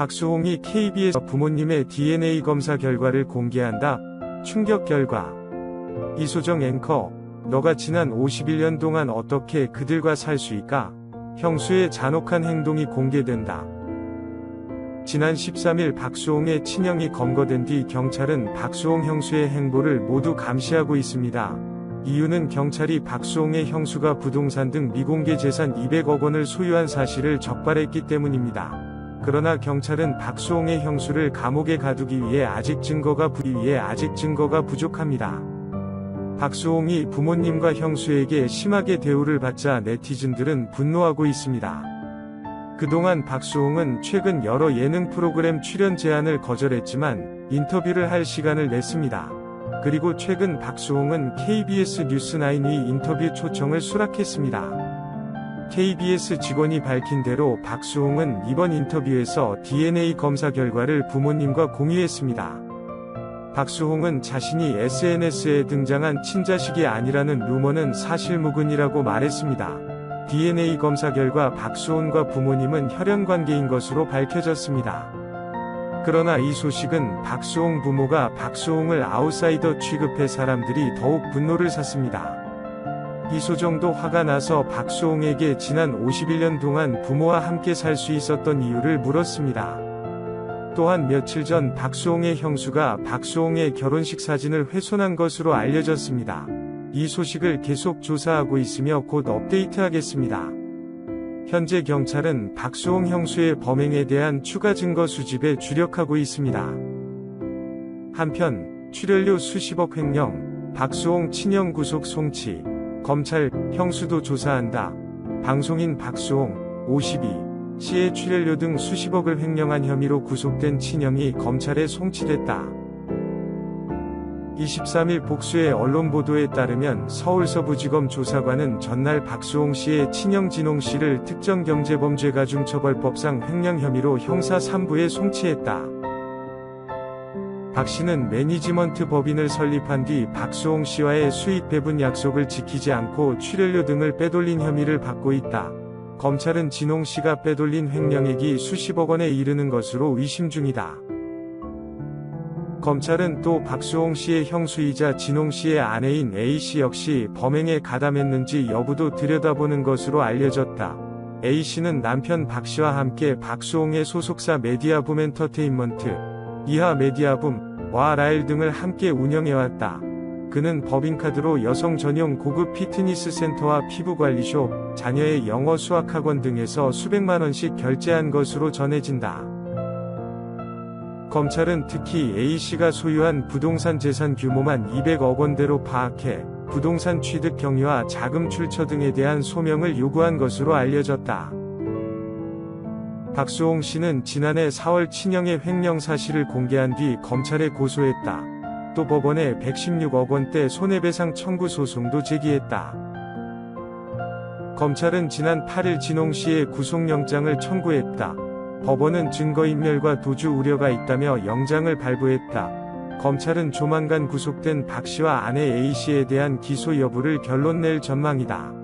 박수홍이 KBS 부모님의 DNA 검사 결과를 공개한다. 충격 결과. 이소정 앵커, 너가 지난 51년 동안 어떻게 그들과 살 수 있까? 형수의 잔혹한 행동이 공개된다. 지난 13일 박수홍의 친형이 검거된 뒤 경찰은 박수홍 형수의 행보를 모두 감시하고 있습니다. 이유는 경찰이 박수홍의 형수가 부동산 등 미공개 재산 200억 원을 소유한 사실을 적발했기 때문입니다. 그러나 경찰은 박수홍의 형수를 감옥에 가두기 위해 아직 증거가 부 위해 아직 증거가 부족합니다. 박수홍이 부모님과 형수에게 심하게 대우를 받자 네티즌들은 분노하고 있습니다. 그동안 박수홍은 최근 여러 예능 프로그램 출연 제안을 거절했지만 인터뷰를 할 시간을 냈습니다. 그리고 최근 박수홍은 KBS 뉴스9위 인터뷰 초청을 수락했습니다. KBS 직원이 밝힌 대로 박수홍은 이번 인터뷰에서 DNA 검사 결과를 부모님과 공유했습니다. 박수홍은 자신이 SNS에 등장한 친자식이 아니라는 루머는 사실무근이라고 말했습니다. DNA 검사 결과 박수홍과 부모님은 혈연 관계인 것으로 밝혀졌습니다. 그러나 이 소식은 박수홍 부모가 박수홍을 아웃사이더 취급해 사람들이 더욱 분노를 샀습니다. 이소정도 화가 나서 박수홍에게 지난 51년 동안 부모와 함께 살 수 있었던 이유를 물었습니다. 또한 며칠 전 박수홍의 형수가 박수홍의 결혼식 사진을 훼손한 것으로 알려졌습니다. 이 소식을 계속 조사하고 있으며 곧 업데이트하겠습니다. 현재 경찰은 박수홍 형수의 범행에 대한 추가 증거 수집에 주력하고 있습니다. 한편 출연료 수십억 횡령, 박수홍 친형 구속 송치, 검찰, 형수도 조사한다. 방송인 박수홍, 52. 시의 출연료 등 수십억을 횡령한 혐의로 구속된 친형이 검찰에 송치됐다. 23일 복수의 언론 보도에 따르면 서울서부지검 조사관은 전날 박수홍 씨의 친형 진홍 씨를 특정경제범죄가중처벌법상 횡령 혐의로 형사 3부에 송치했다. 박 씨는 매니지먼트 법인을 설립한 뒤 박수홍 씨와의 수익 배분 약속을 지키지 않고 출연료 등을 빼돌린 혐의를 받고 있다. 검찰은 진홍 씨가 빼돌린 횡령액이 수십억 원에 이르는 것으로 의심 중이다. 검찰은 또 박수홍 씨의 형수이자 진홍 씨의 아내인 A씨 역시 범행에 가담했는지 여부도 들여다보는 것으로 알려졌다. A씨는 남편 박 씨와 함께 박수홍의 소속사 메디아붐 엔터테인먼트, 이하 메디아붐, 와 라일 등을 함께 운영해왔다. 그는 법인카드로 여성 전용 고급 피트니스 센터와 피부관리숍, 자녀의 영어 수학학원 등에서 수백만원씩 결제한 것으로 전해진다. 검찰은 특히 A씨가 소유한 부동산 재산 규모만 200억 원대로 파악해 부동산 취득 경위와 자금 출처 등에 대한 소명을 요구한 것으로 알려졌다. 박수홍 씨는 지난해 4월 친형의 횡령 사실을 공개한 뒤 검찰에 고소했다. 또 법원에 116억 원대 손해배상 청구 소송도 제기했다. 검찰은 지난 8일 진홍 씨의 구속영장을 청구했다. 법원은 증거인멸과 도주 우려가 있다며 영장을 발부했다. 검찰은 조만간 구속된 박 씨와 아내 A 씨에 대한 기소 여부를 결론 낼 전망이다.